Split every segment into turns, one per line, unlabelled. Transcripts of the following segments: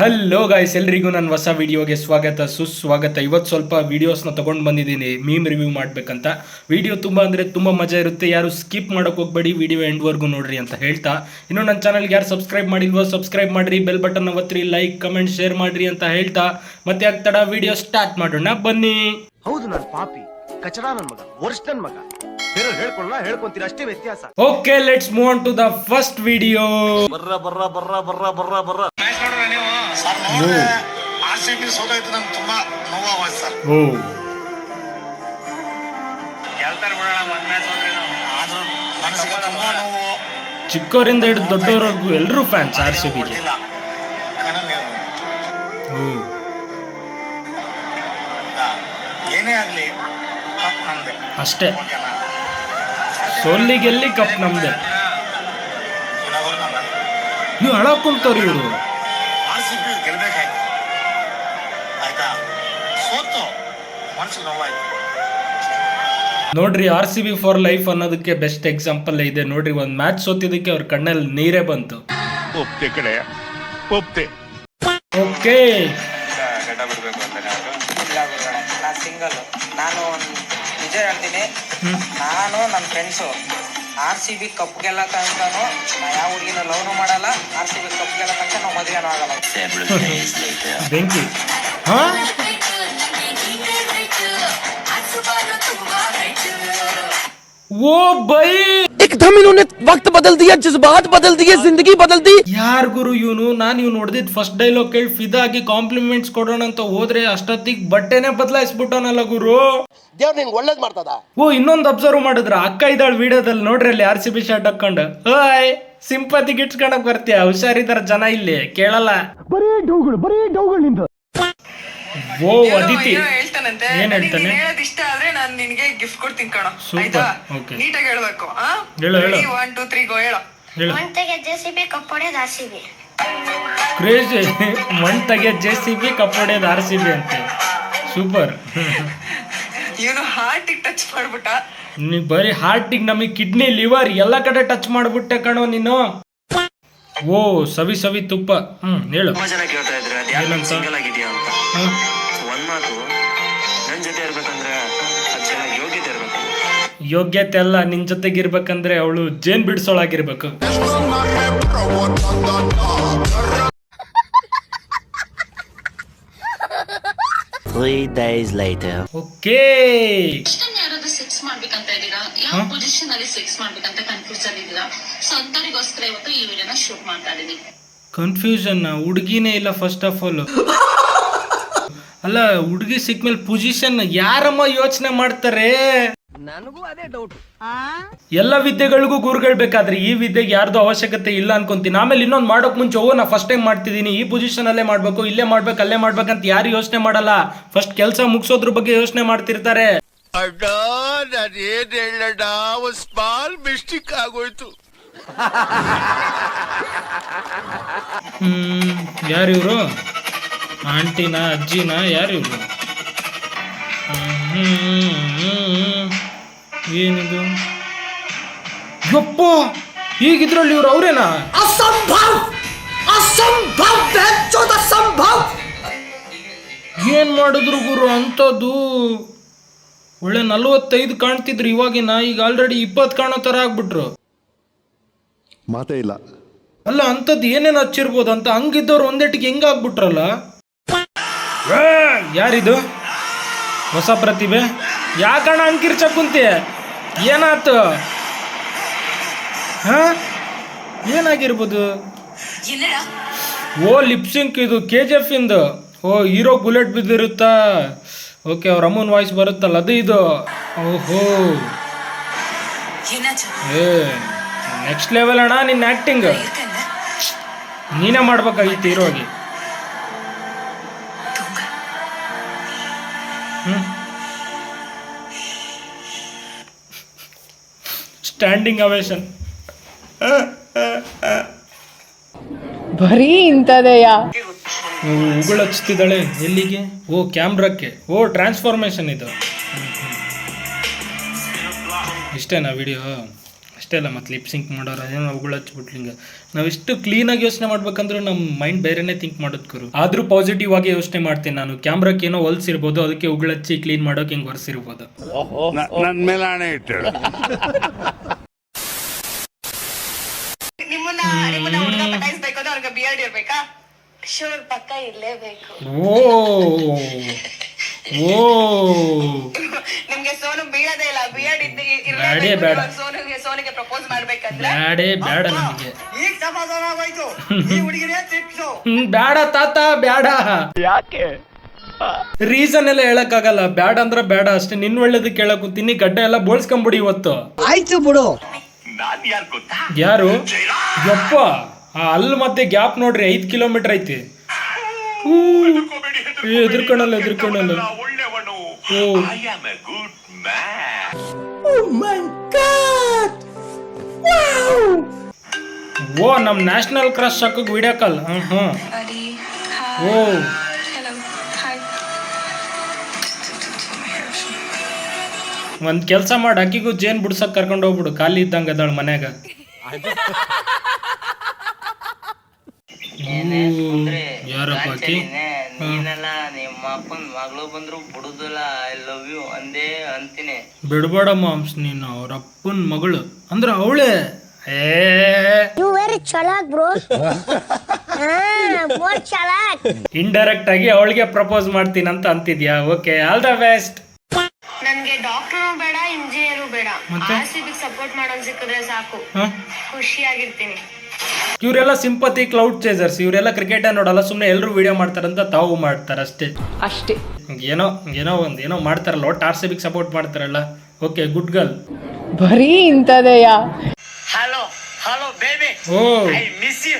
Hello guys ಎಲ್ರಿಗೂ ನನ್ನ ಹೊಸ ವಿಡಿಯೋಗೆ ಸ್ವಾಗತ ಸುಸ್ವಾಗತ. ಇವತ್ತು ಸ್ವಲ್ಪ ವಿಡಿಯೋಸ್ನ ತೊಗೊಂಡು ಬಂದಿದ್ದೀನಿ. ಮೀಮ್ ರಿವ್ಯೂ ಮಾಡಬೇಕಂತ. ವಿಡಿಯೋ ತುಂಬ ಅಂದರೆ ತುಂಬ ಮಜಾ ಇರುತ್ತೆ. ಯಾರು ಸ್ಕಿಪ್ ಮಾಡೋಕೆ ಹೋಗ್ಬೇಡಿ. ವಿಡಿಯೋ ಎಂಡ್ವರೆಗೂ ನೋಡ್ರಿ ಅಂತ ಹೇಳ್ತಾ. ಇನ್ನು ನನ್ನ ಚಾನಲ್ಗೆ ಯಾರು ಸಬ್ಸ್ಕ್ರೈಬ್ ಮಾಡಿಲ್ವೋ ಸಬ್ಸ್ಕ್ರೈಬ್ ಮಾಡಿರಿ. ಬೆಲ್ ಬಟನ್ ಒತ್ತಿರಿ ಲೈಕ್ ಕಮೆಂಟ್ ಶೇರ್ ಮಾಡಿರಿ ಅಂತ ಹೇಳ್ತಾ. ಮತ್ತೆ ಆಗ್ತಡ ವಿಡಿಯೋ ಸ್ಟಾರ್ಟ್ ಮಾಡೋಣ. ಬನ್ನಿ.
ಹೌದು ನಾನು ಪಾಪಿ. ಕಚಡ ನನ್ನ ಮಗ. ವರ್ಷ ನನ್ನ ಮಗ. ಹೇಳ್ಕೊಂತೀರ. ಅಷ್ಟೇ ವ್ಯತ್ಯಾಸ.
Okay let's move on to the first video
ಬರ್ರ ಬರ್ರ ಬರ್ರ ಬರ್ರ ಬರ್ರ ಬರ್ರ.
ನೋಡ್ರೆ ನೀವು. ಸರ್ ನೋಡ್ರೆ ಆರ್ ಸಿ ಬಿ ನಂಗೆ ತುಂಬಾ ನೋವಾಗೋಯ್ತು ಸರ್.
ಓ.
ಗೆಲ್ತಾರೆ ಬಿಡೋಣ ಒಂದ್ ಮ್ಯಾಚ್ ಹೋದ್ರೆ ಆದ್ರೂ ಮನಸ್ಸಿಗೆ ತುಂಬಾ ನೋವು.
ಚಿಕ್ಕವರಿಂದ ಹಿಡಿದು ದೊಡ್ಡವರೆಗೂ ಎಲ್ಲರೂ ಫ್ಯಾನ್ಸ್ ಆರ್ ಸಿ ಬಿಗೆ
ಕೊಟ್ಟಿಲ್ಲ. ಕಣ್ಣಲ್ಲಿ ಏನೇ ಆಗಲಿ ಕಪ್ ನಮ್ದೆ.
ಅಷ್ಟೇ.
ಓಕೆನಾ?
ಸೋಲ್ಲಿ ಗೆಲ್ಲಿ ಕಪ್ ನಮ್ದೆ. ನೀವು ಕುಂತವ್ರಿ ಇವರು.
ಆರ್ ಸಿ ಬಿ ಗೆಲ್ಬೇಕಾಯ್ತು. ಆಯ್ತಾ? ಸೋತು. ಮನಸ್ಸಿಗೆ ನೋವಾಯ್ತು
ನೋಡ್ರಿ R C B for life ಅನ್ನೋದಕ್ಕೆ ಬೆಸ್ಟ್ ಎಕ್ಸಾಂಪಲ್ ಇದೆ. ನೋಡ್ರಿ ಒಂದ್ ಮ್ಯಾಚ್ ಸೋತಿದ್ದಕ್ಕೆ ಅವ್ರ ಕಣ್ಣಲ್ಲಿ ನೀರೇ ಬಂತು.
ಒಪ್ತೆ ಕಡೆ. ಒಪ್ತೆ.
ಓಕೆ.
ಗಡ್ಡ ಬಿಡಬೇಕು ಅಂತ ಅವರು ಇಲ್ಲ ಗುರುಗಳೇ ನಾ ಸಿಂಗಲ್ ನಾನು ಒಂದ್ ನಿಜ ಹೇಳ್ತೀನಿ ನಾನು ನನ್ನ friends R C B cup ಗೆಲ್ಲ ತನಕನು ನಾ ಯಾವ ಹುಡುಗಿನ ಲವ್ನು ಮಾಡಲ್ಲ ಆರ್ ಸಿ ಬಿ ಕಪ್ ಗೆಲ್ಲ ತನಕ ನಾವು ಮದುವೆನೂ ಆಗಲ್ಲ
ಬೆಂಕಿ ಹಾ ಓ ಬೈ
एकदम इन्होंने वक्त बदल दिया जज्बात बदल दिए जिंदगी बदल दी
ಯಾರ್ ಗುರು ಇವನು ನಾನು ಇವ್ನು ನೋಡ್ದಿದ್ ಫಸ್ಟ್ ಡೈಲಾಗ್ ಕೇಳಿ ಫಿದಾಗಿ ಕಾಂಪ್ಲಿಮೆಂಟ್ಸ್ ಕೊಡೋಣ ಅಂತ ಹೋದ್ರೆ ಅಷ್ಟೊತ್ತಿಗೆ ಬಟ್ಟೆನೆ ಬದಲಾಯಿಸ್ಬಿಟ್ಟವನಲ್ಲ ಗುರು
ದೇವ್ರು ನಿನ್ಗೆ ಒಳ್ಳೇದ್ ಮಾಡ್ತದ?
ಓ ಇನ್ನೊಂದು ಅಬ್ಸರ್ವ್ ಮಾಡಿದ್ರ ಅಕ್ಕ ಇದ್ದಾಳ ವಿಡಿಯೋದಲ್ಲಿ ನೋಡ್ರಿ ಅಲ್ಲಿ ಆರ್ ಸಿ ಬಿ ಶರ್ಟ್ ಹಾಕೊಂಡು ಹಾಯ್ ಸಿಂಪತಿ ಗಿಟ್ಸ್ಕೊಳಕ್ ಬರ್ತೀಯ? ಹುಷಾರಿದಾರ ಜನ ಇಲ್ಲಿ ಕೇಳಲ್ಲ.
ಬರೀ ಡೌಗಳು ಬರೀ ಡೌಗಳು ನಿಂದು.
ಓ ಅದಿತಿ.
ಏನೋ ಹೇಳ್ತಾನಂತೆ
ಏನ್ ಹೇಳ್ತಾನೆ?
ನೀನ್ ಹೇಳೋದ್ ಇಷ್ಟ ಆದ್ರೆ ನಾನು ನಿನ್ಗೆ ಗಿಫ್ಟ್ ಕೊಡ್ತೀನಿ ಕಣೋ.
Super.
ಆಯ್ತಾ?
Okay.
ನೀಟಾಗಿ ಹೇಳ್ಬೇಕು
ಹೇಳು, ಹೇಳು.
ಒನ್ ಟೂ ತ್ರೀ ಗೋ ಹೇಳೋ.
ಹೇಳು.
ಮಂತೆಗೆ ಜೆ ಸಿ ಬಿ ಕಪ್ಪೊಡೆದು ಆರ್ ಸಿ ಬಿ
ಕ್ರೇಜಿ ಮಣ್ ತೆಗೆ ಜೆ ಸಿ ಬಿ ಕಪ್ಪೊಡೆಯೋದು ಆರ್ ಸಿ ಬಿ ಅಂತೆ. ಸೂಪರ್.
ಇವನು ಹಾರ್ಟ್ ಟಚ್ ಮಾಡ್ಬಿಟ್ಟ.
ನೀ ಬರೀ ಹಾರ್ಟಿಗೆ ನಮಗೆ ಕಿಡ್ನಿ ಲಿವರ್ ಎಲ್ಲ ಕಡೆ ಟಚ್ ಮಾಡ್ಬಿಟ್ಟೆ ಕಣೋ ನೀನು. ಓ ಸವಿ ಸವಿ ತುಪ್ಪ. ಹ್ಮ್ ಹೇಳು.
ತುಂಬಾ ಜನ ಕೇಳ್ತಾ ಇದ್ರೆ ಅದ್
ಏನಂತ?
ಸಿಂಗಲ್ ಆಗಿದೆಯಾ ಅಂತ.
ಹ್ಮ್.
ಒಂದ್ ಮಾತು ನನ್ ಜೊತೆ ಇರ್ಬೇಕಂದ್ರೆ ಅದ್ ಜನ ಯೋಗ್ಯತೆ ಇರ್ಬೇಕು.
ಯೋಗ್ಯತೆ ಅಲ್ಲ ನಿನ್ ಜೊತೆಗಿರ್ಬೇಕಂದ್ರೆ ಅವಳು ಜೇನ್ ಬಿಡ್ಸೋಳಾಗಿರ್ಬೇಕು.
Three days later.
ಓಕೆ
ಯಾರಾದ್ರೂ ಸಿಕ್ಸ್ ಮಾಡ್ಬೇಕಂತ ಇದ್ದೀರಾ? ಯಾವ ಪೊಸಿಷನ್ ಅಲ್ಲಿ ಸೆಕ್ಸ್ ಮಾಡ್ಬೇಕಂತ ಕನ್ಫ್ಯೂಸ್ ಆಗಿದ್ದೀರಾ ಸೊ ಅಂತವರಿಗೋಸ್ಕರ ಇವತ್ತು ಈ ವಿಡಿಯೋನ ಶೂಟ್ ಮಾಡ್ತಾ
ಕನ್ಫ್ಯೂಷನ್ ಹುಡುಗಿನೇ ಇಲ್ಲ ಫಸ್ಟ್ ಆಫ್ ಆಲ್ ಅಲ್ಲ ಹುಡುಗಿ ಸಿಕ್ಮೇಲೆ ಪೊಸಿಷನ್ ಯಾರಮ್ಮ ಯೋಚನೆ ಮಾಡ್ತಾರೆ?
ನನಗೂ ಅದೇ ಡೌಟ್
ಎಲ್ಲ ವಿದ್ಯೆಗಳಿಗೂ ಗುರುಗಳು ಬೇಕಾದ್ರೆ ಈ ವಿದ್ಯೆಗೆ ಯಾರ್ದು ಅವಶ್ಯಕತೆ ಇಲ್ಲ ಅನ್ಕೊಂತೀನಿ. ಆಮೇಲೆ ಇನ್ನೊಂದು ಮಾಡೋಕ್ ಮುಂಚೆ ಓ ನಾ ಫಸ್ಟ್ ಟೈಮ್ ಮಾಡ್ತಿದ್ದೀನಿ. ಈ ಪೊಸಿಷನ್ ಅಲ್ಲೇ ಮಾಡ್ಬೇಕು ಇಲ್ಲೇ ಮಾಡ್ಬೇಕು ಅಲ್ಲೇ ಮಾಡ್ಬೇಕಂತ ಯಾರು ಯೋಚನೆ ಮಾಡಲ್ಲ. ಫಸ್ಟ್ ಕೆಲಸ ಮುಗಿಸೋದ್ರ ಬಗ್ಗೆ ಯೋಚನೆ ಮಾಡ್ತಿರ್ತಾರೆ.
ಅಡ್ಡ ನಾನೇನ್ ಹೇಳಣ್ಣ? ಒಂದ್ ಸ್ಮಾಲ್ ಮಿಸ್ಟೇಕ್ ಆಗೋಯ್ತು.
ಹ್ಮ್ ಯಾರು ಇವರು ಆಂಟಿನ ಅಜ್ಜಿನ ಯಾರು ಇವರು ಏನಿದು? ಯಪ್ಪ ಈಗಿದ್ರಲ್ಲಿ ಇವ್ರು ಅವರೇನಾ?
ಅಸಂಭವ! ಅಸಂಭವ! ಹೆಚ್ಚೋದ ಅಸಂಭವ!
ಏನ್ ಮಾಡಿದ್ರು ಗುರು ಅಂಥದ್ದು? ಒಳ್ಳೆ ನಲವತ್ತೈದು ಕಾಣ್ತಿದ್ರು ಇವಾಗಿನ ಈಗ ಆಲ್ರೆಡಿ ಇಪ್ಪತ್ತು ಕಾಣೋ ಥರ ಆಗ್ಬಿಟ್ರು.
ಮಾತೇ ಇಲ್ಲ.
ಅಲ್ಲ ಅಂಥದ್ದು ಏನೇನು ಹಚ್ಚಿರ್ಬೋದು ಅಂತ ಹಂಗಿದ್ದವ್ರು ಒಂದೇಟಿಗೆ ಹೆಂಗೆ ಆಗ್ಬಿಟ್ರಲ್ಲ? ಯಾರಿದು? ಹೊಸ ಪ್ರತಿಭೆ? ಯಾಕಣ್ಣ ಅಂಕಿರ್ ಕುಂತೆ ಏನಾತು ಹಾ? ಏನಾಗಿರ್ಬೋದು? ಓ ಲಿಪ್ಸಿಂಕ್ ಇದು ಕೆ ಜಿ ಎಫ್ ಇಂದು. ಓ ಹೀರೋ ಬುಲೆಟ್ ಬಿದ್ದಿರುತ್ತಾ? ಓಕೆ ಅವ್ರ ಅಮ್ಮನ ವಾಯ್ಸ್ ಬರುತ್ತಲ್ಲ ಅದು ಇದು. ಓಹೋ. ಏ ನೆಕ್ಸ್ಟ್ ಲೆವೆಲ್ ಅಣ್ಣ ನಿನ್ನ ಆ್ಯಕ್ಟಿಂಗ್ ನೀನೇ ಮಾಡ್ಬೇಕಾಗಿತ್ತು ಹೀರೋಗಿ. ಸ್ಟ್ಯಾಂಡಿಂಗ್ ಅವೇಶನ್
ಬರೀ ಇಂಥದೆಯಾ?
ಉಗುಳು ಹಚ್ತಿದ್ದಾಳೆ ಎಲ್ಲಿಗೆ? ಓ ಕ್ಯಾಮ್ರಾಕ್ಕೆ. ಓ ಟ್ರಾನ್ಸ್ಫಾರ್ಮೇಶನ್ ಇದು. ಇಷ್ಟೇನಾ ವಿಡಿಯೋ ಅಷ್ಟೇ ಅಲ್ಲ ಮತ್ತು ಲಿಪ್ ಸಿಂಕ್ ಮಾಡೋರು ಅದೇನೋ ಅವುಗಳು ಹಚ್ಬಿಟ್ಲಿಂಗ ನಾವು ಎಷ್ಟು ಕ್ಲೀನಾಗಿ ಯೋಚನೆ ಮಾಡ್ಬೇಕಂದ್ರೆ ನಮ್ಮ ಮೈಂಡ್ ಬೇರೆನೇ ಥಿಂಕ್ ಮಾಡೋದು ಗುರು. ಆದರೂ ಪಾಸಿಟಿವ್ ಆಗಿ ಯೋಚನೆ ಮಾಡ್ತೀನಿ ನಾನು. ಕ್ಯಾಮ್ರಾಕ್ಕೆ ಏನೋ ಹೊಲ್ಸಿರ್ಬೋದು ಅದಕ್ಕೆ ಉಗುಳಚ್ಚಿ ಕ್ಲೀನ್ ಮಾಡೋಕೆ ಹಿಂಗೆ ಹೊರಿಸಿರ್ಬೋದು
ನನ್ನ ಮೇಲೆ ಹಣೆ ಇಟ್ಟು
ನಿಮ್ಮನ್ನ ನಿಮ್ಮನ್ನ ಹುಡುಗ ಪಟಾಯಿಸ್ಬೇಕು ಅಂದ್ರೆ ಅವ್ರಿಗೆ ಬಿಯರ್ಡ್ ಇರ್ಬೇಕಾ?
ಶೂರ್ ಪಕ್ಕ ಇರ್ಲೇಬೇಕು.
ಓ ಓ.
ನಿಮ್ಗೆ ಸೋನು ಬೀಳದೇ ಇಲ್ಲ. ಬಿಯರ್ಡ್ ಇದ್ದ
ಬೇಡೇ
ಸೋನಿಗೆ ಪ್ರಪೋಸ್ ಮಾಡ್ಬೇಕಂದ್ರೆ?
ಬ್ಯಾಡೇ ಬೇಡ ನಮಗೆ.
ಈಗ ಸಮಾಧಾನ ಆಗೋಯ್ತು. ಈ ಹುಡುಗಿನೇ ತಿಪ್ಸು.
ಹ್ಮ್, ಬ್ಯಾಡ ತಾತ ಬ್ಯಾಡ.
ಯಾಕೆ?
ರೀಸನ್ ಎಲ್ಲ ಹೇಳಕ್ಕಾಗಲ್ಲ. ಬ್ಯಾಡ ಅಂದ್ರೆ ಬೇಡ ಅಷ್ಟೇ. ನಿನ್ ಒಳ್ಳೇದು ಕೇಳಕ್ ಕೂತೀನಿ ಗಡ್ಡ ಎಲ್ಲ ಬೋಳ್ಸ್ಕೊಂಬಿಡಿ ಇವತ್ತು.
ಆಯ್ತು ಬಿಡು.
ಯಾರು ಯಪ್ಪ. ಆ ಅಲ್ಲಿ ಮತ್ತೆ ಗ್ಯಾಪ್ ನೋಡ್ರಿ ಐದ್ ಕಿಲೋಮೀಟರ್ ಐತಿ. ಹೂ. ಏ, ಎದ್ರುಕಣಲ್ಲ ಎದ್ರುಕಣಲ್ಲ.
ಒಳ್ಳೆವನು
ಓ
ಐ ಆಮ್ ಎ
ಓ ನಮ್ ನ್ಯಾಷನಲ್ ಕ್ರಶ್ ಹಾಕಕ್ ವಿಡಿಯೋ ಕಾಲ್ ಹ್ಮ್ ಹ್ಮ್. ಓ. ಒಂದ್ ಕೆಲಸ ಮಾಡಿ ಅಕ್ಕಿಗೂ ಜೇನ್ ಬಿಡ್ಸಕ್ ಕರ್ಕೊಂಡು ಹೋಗ್ಬಿಡು ಖಾಲಿ ಇದ್ದಂಗೆ ಅದಾಳ ಮನ್ಯಾಗ. ಯಾರಪ್ಪ ಅಕ್ಕಿ?
ನೀನೆಲ್ಲ ನಿಮ್ಮ ಅಪ್ಪನ ಮಗಳು ಬಂದ್ರು ಬಿಡುದಿಲ್ಲ ಐ ಲವ್ ಯು ಅಂದೇ ಅಂತೀನಿ.
ಬಿಡ್ಬೇಡ ಮಾಮ್ಸ್ ನೀನು ಅವ್ರ ಅಪ್ಪನ್ ಮಗಳು. ಅಂದ್ರೆ ಅವಳೇ. ಏ.
ವೆರಿ ಚಲಾಕ್ ಬ್ರೋ. ಚಲಾಕ್.
ಇಂಡೈರೆಕ್ಟ್ ಆಗಿ ಅವಳಿಗೆ ಪ್ರಪೋಸ್ ಮಾಡ್ತೀನಿ ಅಂತ ಅಂತಿದ್ಯಾ? ಓಕೆ ಆಲ್ ದ ಬೆಸ್ಟ್
ನನ್ಗೆ ಡಾಕ್ಟರ್ ಬೇಡ ಇಂಜಿನಿಯರು ಬೇಡ.
ಮತ್ತೆ?
ಸಪೋರ್ಟ್ ಮಾಡೋನ್ ಸಿಕ್ಕಿದ್ರೆ ಸಾಕು. ಖುಷಿಯಾಗಿರ್ತೀನಿ.
ಇವರೆಲ್ಲ ಸಿಂಪತಿ ಕ್ಲೌಡ್ ಚೇಸರ್ಸ್ ಇವರೆಲ್ಲ ಕ್ರಿಕೆಟ್ ನೋಡಲ್ಲ ಸುಮ್ಮನೆ ಎಲ್ಲರೂ ವಿಡಿಯೋ ಮಾಡ್ತಾರಂತ ತಾವು ಮಾಡ್ತಾರೆ ಅಷ್ಟೇ.
ಅಷ್ಟೇ.
ಏನೋ ಏನೋ ಒಂದು ಏನೋ ಮಾಡ್ತಾರಲ್ಲ ಒಟ್ಟು ಆರ್ ಸಿ ಬಿಗೆ ಸಪೋರ್ಟ್ ಮಾಡ್ತಾರಲ್ಲ. ಓಕೆ ಗುಡ್ ಗರ್ಲ್
ಬರೀ ಇಂಥದೆಯಾ?
ಹಲೋ ಹಲೋ ಬೇಬಿ
ಓ.
ಐ ಮಿಸ್ ಯು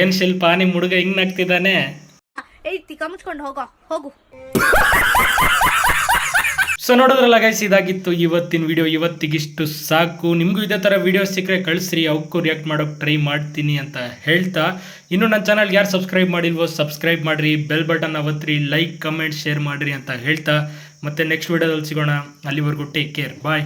ಏನ್ ಶಿಲ್ಪ ನಿಮ್ಮ ಹುಡುಗ ಹಿಂಗ್ ನಗ್ತಿದ್ದಾನೆ?
ಏಯ್ ತಿಕ್ಕ ಮುಚ್ಕೊಂಡು ಹೋಗೋ ಹೋಗು.
ಸೊ ನೋಡಿದ್ರಲ್ಲ ಗೈಸ್ ಇದಾಗಿತ್ತು ಇವತ್ತಿನ ವಿಡಿಯೋ ಇವತ್ತಿಗಿಷ್ಟು ಸಾಕು. ನಿಮಗೂ ಇದೇ ಥರ ವಿಡಿಯೋ ಸಿಕ್ಕರೆ ಕಳಿಸ್ರಿ ಅವಕ್ಕೂ ರಿಯಾಕ್ಟ್ ಮಾಡೋಕ್ಕೆ ಟ್ರೈ ಮಾಡ್ತೀನಿ ಅಂತ ಹೇಳ್ತಾ. ಇನ್ನು ನನ್ನ ಚಾನಲ್ಗೆ ಯಾರು ಸಬ್ಸ್ಕ್ರೈಬ್ ಮಾಡಿಲ್ವೋ ಸಬ್ಸ್ಕ್ರೈಬ್ ಮಾಡಿರಿ. ಬೆಲ್ ಬಟನ್ ಅವತ್ರಿ ಲೈಕ್ ಕಮೆಂಟ್ ಶೇರ್ ಮಾಡಿರಿ ಅಂತ ಹೇಳ್ತಾ. ಮತ್ತೆ ನೆಕ್ಸ್ಟ್ ವಿಡಿಯೋದಲ್ಲಿ ಸಿಗೋಣ. ಅಲ್ಲಿವರೆಗೂ ಟೇಕ್ ಕೇರ್ ಬಾಯ್